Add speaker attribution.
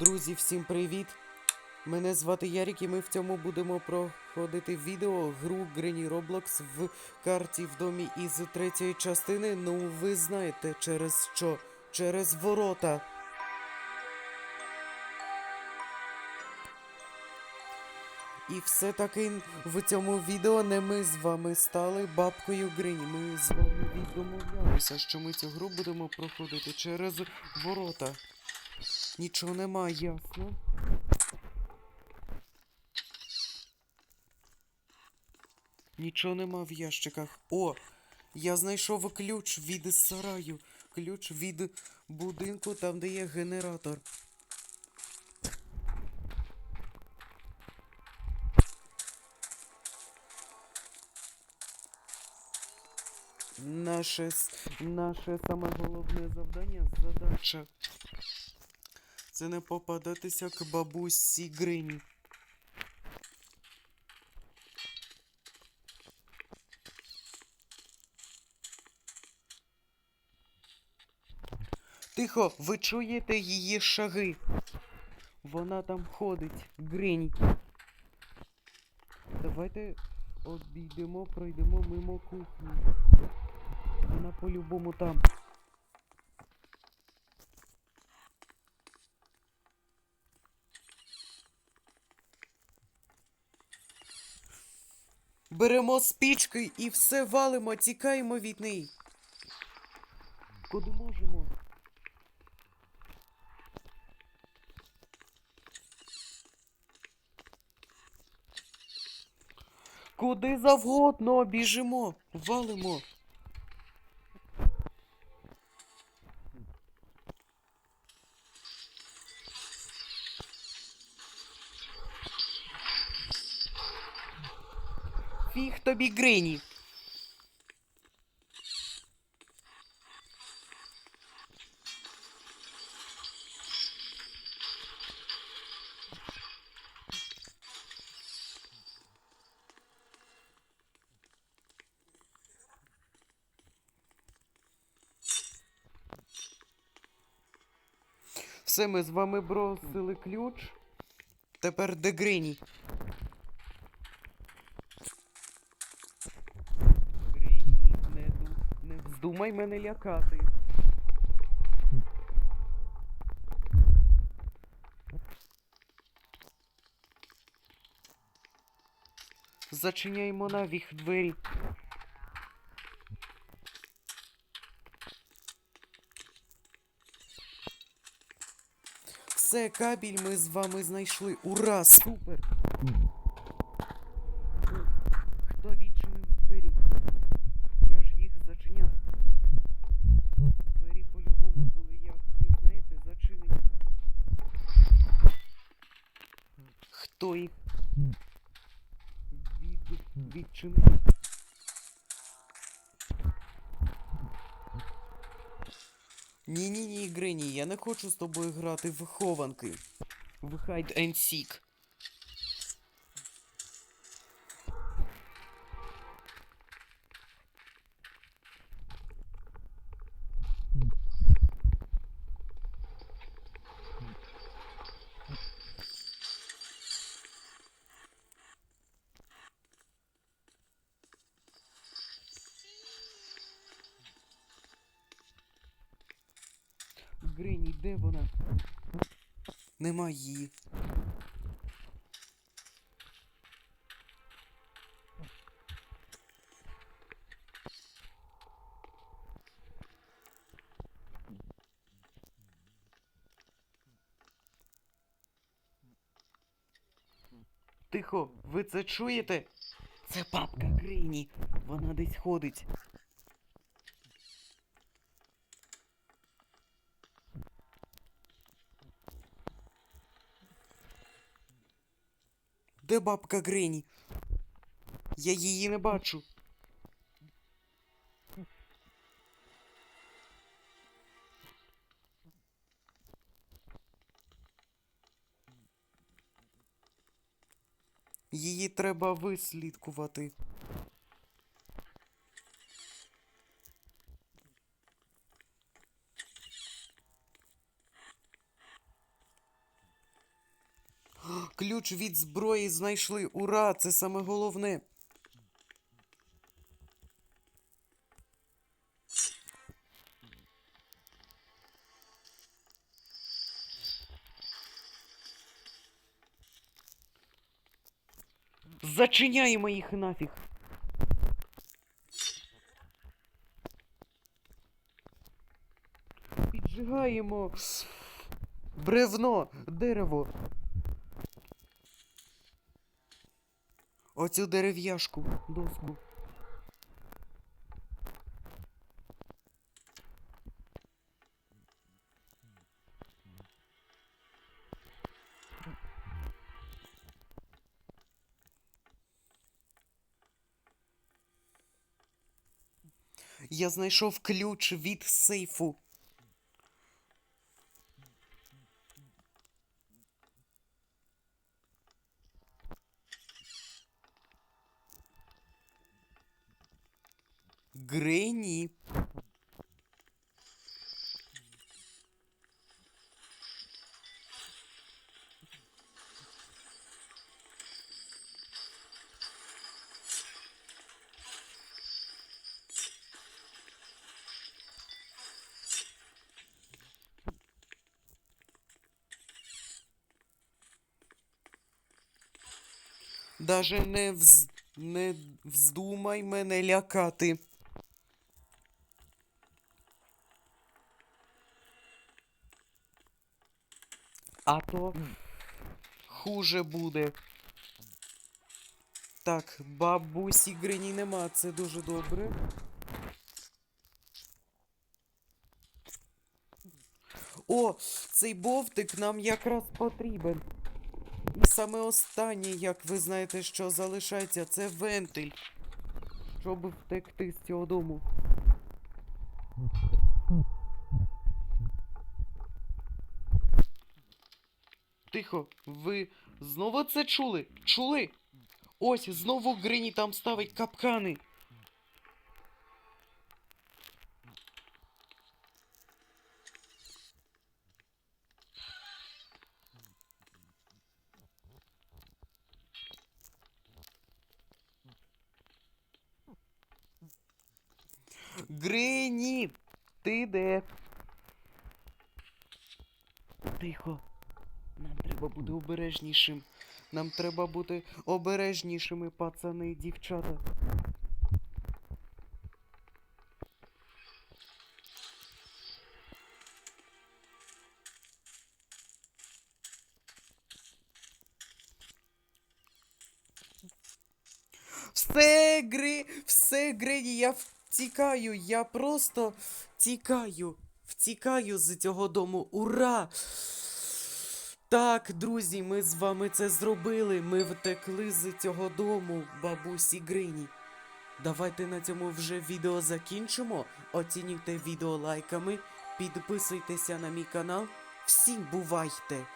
Speaker 1: Друзі, всім привіт! Мене звати Ярік і ми в цьому будемо проходити відео гру Granny Roblox в карті в домі із третьої частини. Ну, ви знаєте через що? Через ворота. І все-таки в цьому відео не ми з вами стали бабкою Грині. Ми з вами відмовлялися, що ми цю гру будемо проходити через ворота. Нічого немає, ясно? Нічого нема в ящиках. О! Я знайшов ключ від сараю. Ключ від будинку, там де є генератор. Наше, наше саме головне завдання, задача. Це не попадатися к бабусі Грині. Тихо, ви чуєте її шаги? Вона там ходить, Грині. Давайте обійдемо, пройдемо мимо кухні. Вона по-любому там. Беремо спічки і все валимо, тікаємо від неї. Куди можемо? Куди завгодно біжимо, валимо. Фіг тобі Грині. Все, ми з вами бросили ключ. Тепер де Грині не, ду- вздумай мене лякати. Зачиняємо навіх двері. Все, кабель ми з вами знайшли. Ура! Супер! Хто відчинив двері? Я ж їх зачиняв. Двері по-любому були, як ви знаєте, зачинені. Хто від... відчинив? Ні-ні-ні, Грені, я не хочу з тобою грати в хованки. В hide and seek. Грині, де вона? Нема її. Тихо, ви це чуєте? Це бабка Грині. Вона десь ходить. Бабка Грині? Я її не бачу. Її треба вислідкувати. Ключ від зброї знайшли. Ура! Це саме головне. Зачиняємо їх нафіг. Піджигаємо бревно, дерево. Оцю дерев'яшку, доску. Я знайшов ключ від сейфу. Грені. Даже не вз... не вздумай мене лякати. А то хуже буде. Так, бабусі Грині нема, це дуже добре. О, цей бовтик нам якраз потрібен. І саме останнє, як ви знаєте, що залишається, це вентиль. Щоб втекти з цього дому. Тихо, ви знову це чули? Чули? Ось знову Грині там ставить капкани. Грині, ти де? Тихо. Треба бути обережнішим. Нам треба бути обережнішими, пацани і дівчата. Все, Гри, все, Грині, я втікаю, я просто тікаю, втікаю з цього дому. Ура! Так, друзі, ми з вами це зробили. Ми втекли з цього дому, бабусі Грині. Давайте на цьому вже відео закінчимо. Оцінюйте відео лайками, підписуйтеся на мій канал. Всім бувайте!